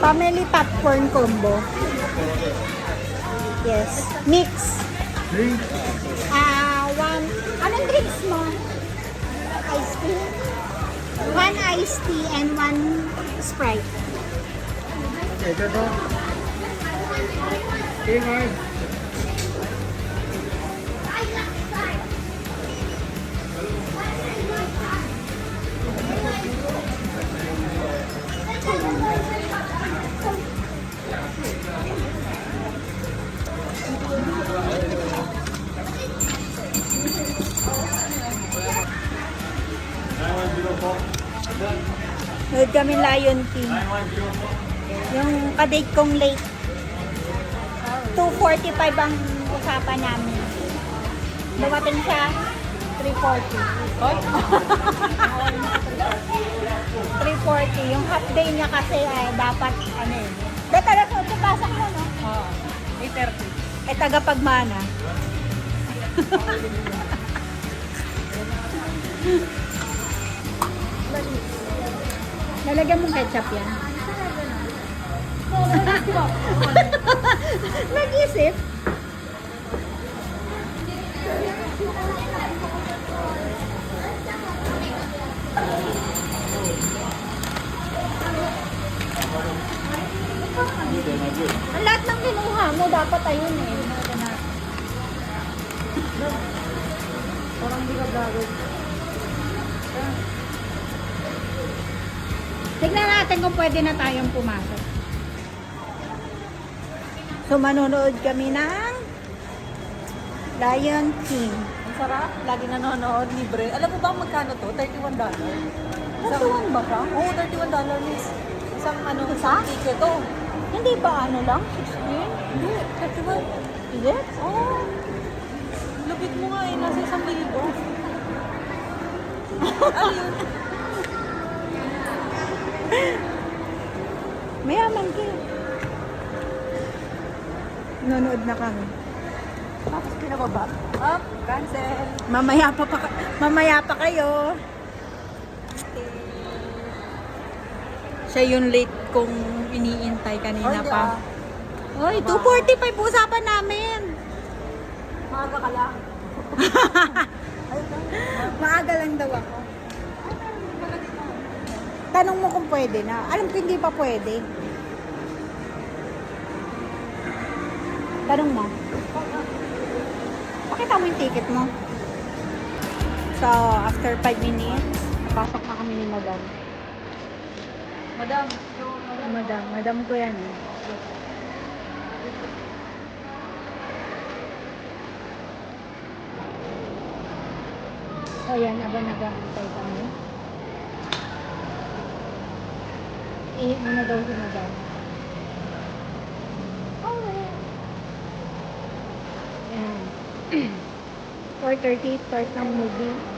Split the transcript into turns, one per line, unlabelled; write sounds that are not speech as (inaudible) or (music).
Family popcorn combo. Yes. Mix.
Drink.
Ah. Anong drinks mo? Ice tea? One iced tea and one Sprite.
Okay, ito to. Okay, Mark.
Kami Lion King. Yung kadate kong late. 2.45 ang usapan namin. Dumating siya, 3.40. 3.40. Yung half day niya kasi ay dapat ano eh. Dahil alas 8 pasok mo, no?
Oo. 8.30.
Eh, tagapagmana. (laughs) Lalagyan mong ketchup yan. (laughs) Nag-isip. Ang lahat ng kinuha mo, dapat ayun eh.
Parang hindi ka gagawin.
Tignan natin kung pwede na tayong pumasok. So, manonood kami ng Lion King.
Ang sarap. Lagi nanonood libre. Alam mo ba ang magkano to? $31.
Natuwan ba ka?
Oo, $31 miss. Isang ano, isang ticket to.
Hindi ba ano lang? 16?
Hindi, 31.
Is it?
Oo. Oh, lupit mo nga eh, nasa isang libo. (laughs) ano yun?
Mayaman ka. Nanonood na kami.
Tapos pinababa. Up, cancel.
Mamaya pa, pa mamaya pa kayo. Siya yung late kong iniintay kanina pa.
ah.
Oy, 2.45 usapan namin.
Maaga ka lang. (laughs)
Maaga lang daw ako. Tanong mo kung pwede na. Alam ko hindi pa pwede. Tanong mo. Pakita mo yung ticket mo. So, after 5 minutes, pasok na kami ni Madam.
Madam,
Madam, Madam ko yan. eh. So, yan, aba nag-aantay kami. Eh, muna daw si Madam. Yan. 4.30, start ng movie.